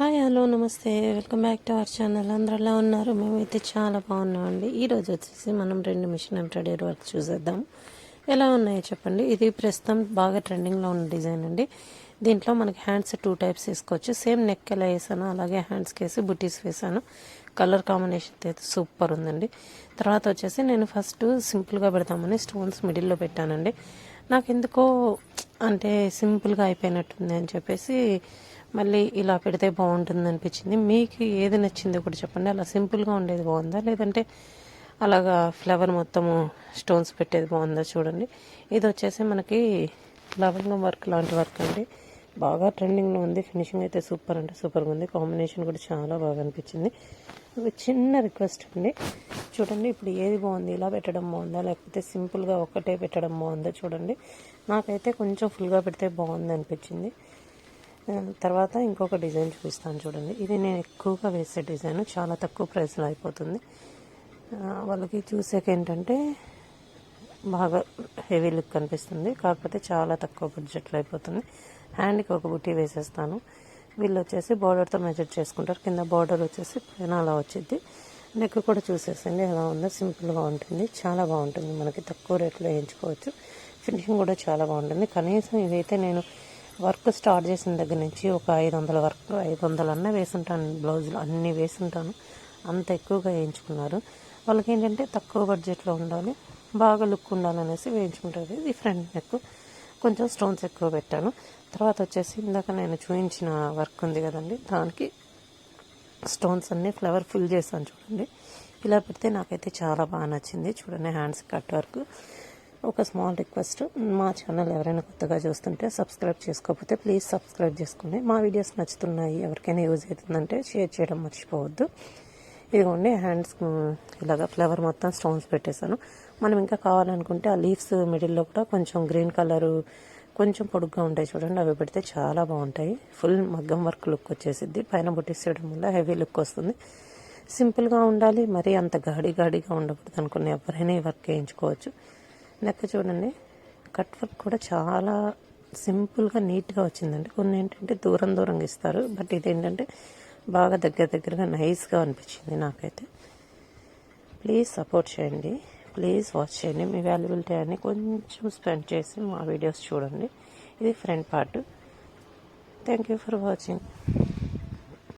Hi hello namaste. Welcome back to our channel. అందరూ ఎలా ఉన్నారు? మేమైతే చాలా బాగున్నామండి. ఈరోజు వచ్చేసి మనం రెండు మిషన్ ఎంబ్రాయిడరీ వర్క్ చూసేద్దాం. ఎలా ఉన్నాయో చెప్పండి. ఇది ప్రస్తుతం బాగా ట్రెండింగ్లో ఉన్న డిజైన్ అండి. దీంట్లో మనకి హ్యాండ్స్ టూ టైప్స్ వేసుకోవచ్చు. సేమ్ నెక్ ఎలా వేసాను అలాగే హ్యాండ్స్కి వేసి బుటీస్ వేసాను. కలర్ కాంబినేషన్ అయితే సూపర్ ఉందండి. తర్వాత వచ్చేసి నేను ఫస్ట్ సింపుల్గా పెడతామని స్టోన్స్ మిడిల్లో పెట్టానండి. నాకు ఎందుకో అంటే సింపుల్గా అయిపోయినట్టుంది అని చెప్పేసి మళ్ళీ ఇలా పెడితే బాగుంటుంది అనిపించింది. మీకు ఏది నచ్చిందో కూడా చెప్పండి. అలా సింపుల్గా ఉండేది బాగుందా? లేదంటే అలాగా ఫ్లవర్ మొత్తము స్టోన్స్ పెట్టేది బాగుందా చూడండి. ఇది వచ్చేసి మనకి లవంగం వర్క్ లాంటి వర్క్ అండి. బాగా ట్రెండింగ్లో ఉంది. ఫినిషింగ్ అయితే సూపర్ అంటే సూపర్గా ఉంది. కాంబినేషన్ కూడా చాలా బాగా అనిపించింది. ఒక చిన్న రిక్వెస్ట్ అండి. చూడండి ఇప్పుడు ఏది బాగుంది? ఇలా పెట్టడం బాగుందా? లేకపోతే సింపుల్గా ఒక్కటే పెట్టడం బాగుందా? చూడండి. నాకైతే కొంచెం ఫుల్గా పెడితే బాగుంది అనిపించింది. తర్వాత ఇంకొక డిజైన్ చూపిస్తాను చూడండి. ఇది నేను ఎక్కువగా వేసే డిజైన్ చాలా తక్కువ ప్రైస్లో అయిపోతుంది. వాళ్ళకి చూసాక ఏంటంటే బాగా హెవీ లుక్ కనిపిస్తుంది. కాకపోతే చాలా తక్కువ బడ్జెట్లో అయిపోతుంది. హ్యాండ్కి ఒక బుట్టి వేసేస్తాను. వీళ్ళు వచ్చేసి బార్డర్తో మెజర్ చేసుకుంటారు. కింద బార్డర్ వచ్చేసి పైన అలా వచ్చింది నెక్ కూడా చూసేసండి ఎలా ఉందో. సింపుల్గా ఉంటుంది. చాలా బాగుంటుంది మనకి. తక్కువ రేట్లో వేయించుకోవచ్చు. ఫినిషింగ్ కూడా చాలా బాగుంటుంది. కనీసం ఇదైతే నేను వర్క్ స్టార్ట్ చేసిన దగ్గర నుంచి ఒక ఐదు వందల వర్క్ ఐదు వందలు వేసుంటాను. బ్లౌజులు అన్నీ వేసుంటాను. అంత ఎక్కువగా వేయించుకున్నారు. వాళ్ళకి ఏంటంటే తక్కువ బడ్జెట్లో ఉండాలి బాగా లుక్ ఉండాలనేసి వేయించుకుంటారు. ఇది ఫ్రంట్ నెక్. కొంచెం స్టోన్స్ ఎక్కువ పెట్టాను. తర్వాత వచ్చేసి ఇందాక నేను చూపించిన వర్క్ ఉంది కదండి దానికి స్టోన్స్ అన్నీ ఫ్లవర్ ఫుల్ చేస్తాను చూడండి. ఇలా పెడితే నాకైతే చాలా బాగా నచ్చింది. చూడండి హ్యాండ్స్ కట్ వర్క్. ఒక స్మాల్ రిక్వెస్ట్ మా ఛానల్ ఎవరైనా కొత్తగా చూస్తుంటే సబ్స్క్రైబ్ చేసుకోకపోతే ప్లీజ్ సబ్స్క్రైబ్ చేసుకోండి. మా వీడియోస్ నచ్చుతున్నాయి ఎవరికైనా యూజ్ అవుతుందంటే షేర్ చేయడం మర్చిపోవద్దు. ఇదిగోండి హ్యాండ్స్ ఇలాగా ఫ్లవర్ మొత్తం స్టోన్స్ పెట్టేశాను. మనం ఇంకా కావాలనుకుంటే ఆ లీవ్స్ మిడిల్లో కూడా కొంచెం గ్రీన్ కలరు కొంచెం పొడుగ్గా ఉంటాయి చూడండి. అవి పెడితే చాలా బాగుంటాయి. ఫుల్ మగ్గం వర్క్ లుక్ వచ్చేసిద్ది. పైన బుట్టిసేయడం వల్ల హెవీ లుక్ వస్తుంది. సింపుల్గా ఉండాలి మరీ అంత గాడి గాడిగా ఉండకూడదు అనుకున్న ఎవరైనా ఈ వర్క్ వేయించుకోవచ్చు నెక్ చూడండి కట్ వర్క్ కూడా చాలా సింపుల్గా నీట్గా వచ్చిందండి. కొన్ని ఏంటంటే దూరం దూరంగా ఇస్తారు బట్ ఇదేంటంటే బాగా దగ్గర దగ్గరగా నైస్గా అనిపించింది నాకైతే. ప్లీజ్ సపోర్ట్ చేయండి. ప్లీజ్ వాచ్ చేయండి. మీ వాల్యుబుల్ టైంని కొంచెం స్పెండ్ చేసి మా వీడియోస్ చూడండి. ఇది front part thank you for watching